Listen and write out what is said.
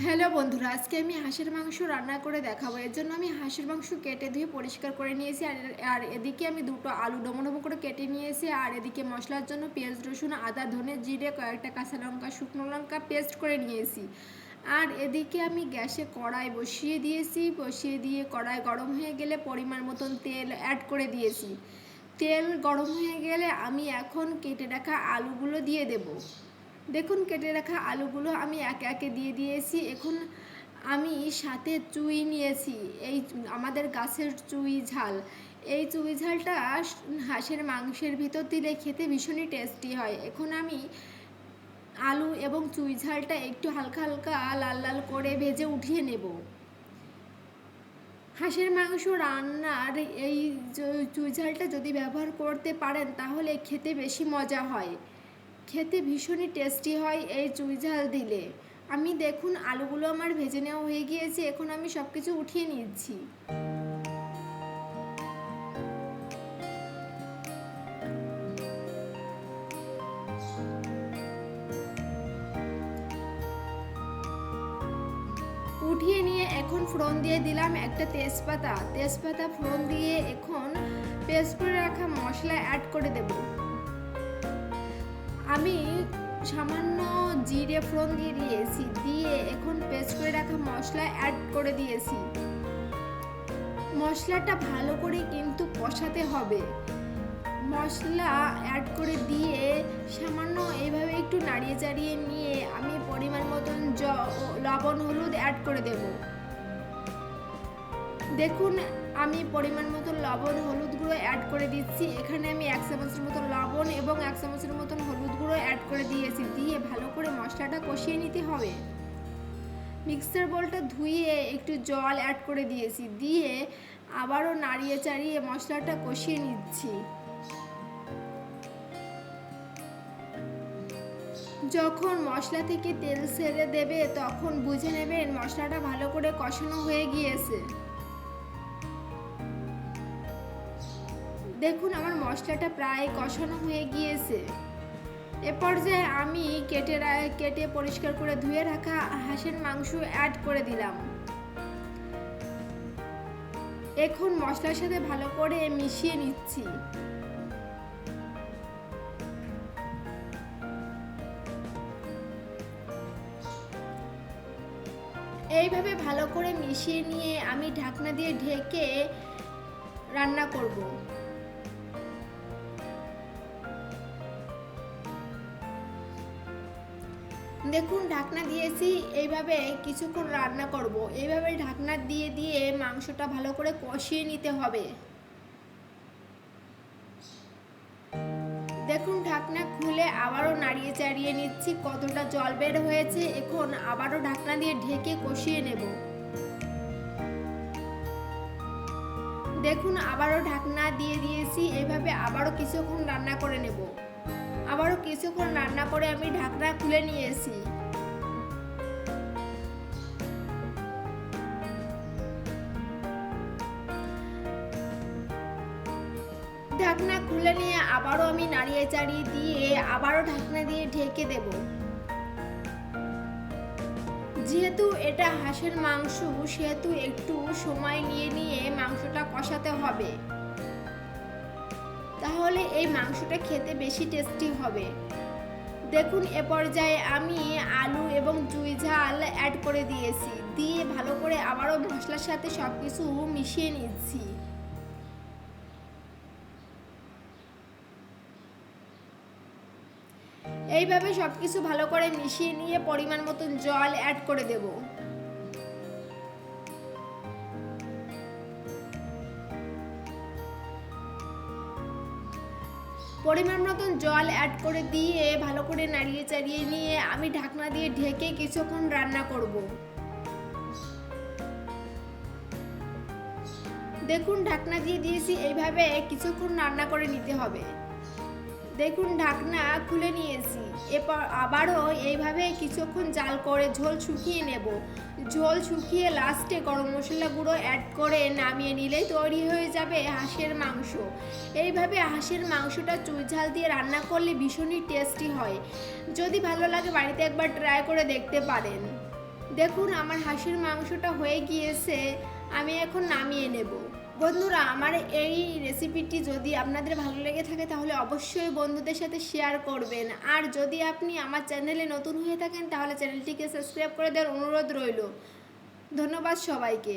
Hello বন্ধুরা, আজকে আমি হাঁসের মাংস রান্না করে দেখাবো। এর জন্য আমি হাঁসের মাংস কেটে ধুয়ে পরিষ্কার করে নিয়েছি, আর আর এদিকে আমি দুটো আলু ডমো ডমো করে কেটে নিয়েছি, আর এদিকে মশলার জন্য পেঁয়াজ, রসুন, আদা, ধনে জিরে, কয়েকটা কাঁচা লঙ্কা, শুকনো লঙ্কা পেস্ট করে নিয়েছি। আর এদিকে আমি গ্যাসে কড়াই বসিয়ে দিয়েছি, বসিয়ে দিয়ে কড়াই গরম হয়ে গেলে পরিমাণ মতন তেল অ্যাড করে দিয়েছি। তেল গরম হয়ে গেলে আমি এখন কেটে রাখা আলুগুলো দিয়ে দেবো। দেখুন, কেটে রাখা আলুগুলো আমি একে একে দিয়ে দিয়েছি। এখন আমি সাথে চুই নিয়েছি, এই আমাদের গাছের চুই ঝাল। এই চুই ঝালটা হাঁসের মাংসের ভিতর দিলে খেতে ভীষণই টেস্টি হয়। এখন আমি আলু এবং চুই ঝালটা একটু হালকা হালকা লাল লাল করে ভেজে উঠিয়ে নেব। হাঁসের মাংস রান্নার এই চুই ঝালটা যদি ব্যবহার করতে পারেন, তাহলে খেতে বেশি মজা হয়। খেতে ভীষণই টেস্টি হয় এই চুই ঝাল দিলে। আমি দেখুন, আলুগুলো আমার ভেজে নেওয়া হয়ে গিয়েছে, এখন আমি সব কিছু উঠিয়ে নিচ্ছি। উঠিয়ে নিয়ে এখন ফোড়ন দিয়ে দিলাম একটা তেজপাতা। তেজপাতা ফোড়ন দিয়ে এখন পেস্ট করে রাখা মশলা অ্যাড করে দেবো। আমি সামান্য জিরে, ফোড়ন দিয়ে দিয়েছি, দিয়ে এখন পেস্ট করে রাখা মশলা অ্যাড করে দিয়েছি। মশলাটা ভালো করে কিন্তু কষাতে হবে। মশলা অ্যাড করে দিয়ে সামান্য এইভাবে একটু নাড়িয়ে চাড়িয়ে নিয়ে আমি পরিমাণ মতন জ, লবণ, হলুদ অ্যাড করে দেবো। দেখুন, আমি পরিমাণ মতো লবণ, হলুদ গুঁড়ো অ্যাড করে দিচ্ছি। এখানে আমি এক চামচের মতো লবণ এবং এক চামচের মতন হলুদ গুঁড়ো অ্যাড করে দিয়েছি। দিয়ে ভালো করে মশলাটা কষিয়ে নিতে হবে। মিক্সার বলটা ধুয়ে একটু জল অ্যাড করে দিয়েছি। দিয়ে আবারও নাড়িয়ে চাড়িয়ে মশলাটা কষিয়ে নিচ্ছি। যখন মশলা থেকে তেল ছেড়ে দেবে, তখন বুঝে নেবেন মশলাটা ভালো করে কষানো হয়ে গিয়েছে। দেখুন, আমার মশলাটা প্রায় কষানো হয়ে গিয়েছে। এ পর্যায়ে আমি কেটে কেটে পরিষ্কার করে ধুয়ে রাখা হাঁসের মাংস অ্যাড করে দিলাম। এখন মশলার সাথে ভালো করে মিশিয়ে নিচ্ছি। এইভাবে ভালো করে মিশিয়ে নিয়ে আমি ঢাকনা দিয়ে ঢেকে রান্না করব। দেখুন, ঢাকনা দিয়েছি, এইভাবে কিছুক্ষণ রান্না করব। এইভাবে ঢাকনা দিয়ে দিয়ে মাংসটা ভালো করে কষিয়ে নিতে হবে। দেখুন, ঢাকনা খুলে আবারও নাড়িয়ে চাড়িয়ে নিচ্ছি, কতটা জল বের হয়েছে। এখন আবারও ঢাকনা দিয়ে ঢেকে কষিয়ে নেব। দেখুন, আবারও ঢাকনা দিয়ে দিয়েছি এভাবে আবারও কিছুক্ষণ রান্না করে নেব। আবারও কিছুক্ষণ রান্না করে আমি ঢাকনা খুলে নিয়েছি। ঢাকনা খুলে নিয়ে আবারও আমি নাড়িয়ে চাড়িয়ে দিয়ে আবারও ঢাকনা দিয়ে ঢেকে দেব। যেহেতু এটা হাঁসের মাংস, সেহেতু একটু সময় নিয়ে নিয়ে মাংসটা কষাতে হবে। তাহলে এই মাংসটা খেতে বেশি টেস্টি হবে। দেখুন, এ পর্যায়ে আমি আলু এবং জুই ঝাল অ্যাড করে দিয়েছি। দিয়ে ভালো করে আবারও মশলার সাথে সব কিছু মিশিয়ে নিচ্ছি। এইভাবে সব কিছু ভালো করে মিশিয়ে নিয়ে পরিমাণ মতন জল অ্যাড করে দেব। পরিমাণ মতন জল অ্যাড করে দিয়ে ভালো করে নাড়িয়ে চাড়িয়ে নিয়ে আমি ঢাকনা দিয়ে ঢেকে কিছুক্ষণ রান্না করব। দেখুন ঢাকনা দিয়ে দিয়েছি, এইভাবে কিছুক্ষণ রান্না করে নিতে হবে। দেখুন, ঢাকনা খুলে নিয়েছি। এরপর আবারও এইভাবে কিছুক্ষণ জাল করে ঝোল শুকিয়ে নেব। ঝোল শুকিয়ে লাস্টে গরম মশলা গুঁড়ো অ্যাড করে নামিয়ে নিলেই তৈরি হয়ে যাবে হাঁসের মাংস। এইভাবে হাঁসের মাংসটা চুই ঝাল দিয়ে রান্না করলে ভীষণই টেস্টি হয়। যদি ভালো লাগে বাড়িতে একবার ট্রাই করে দেখতে পারেন। দেখুন, আমার হাঁসের মাংসটা হয়ে গিয়েছে, আমি এখন নামিয়ে নেব। বন্ধুরা, আমার এই রেসিপিটি যদি আপনাদের ভালো লেগে থাকে, তাহলে অবশ্যই বন্ধুদের সাথে শেয়ার করবেন। আর যদি আপনি আমার চ্যানেলে নতুন হয়ে থাকেন, তাহলে চ্যানেলটিকে সাবস্ক্রাইব করে দেওয়ার অনুরোধ রইল। ধন্যবাদ সবাইকে।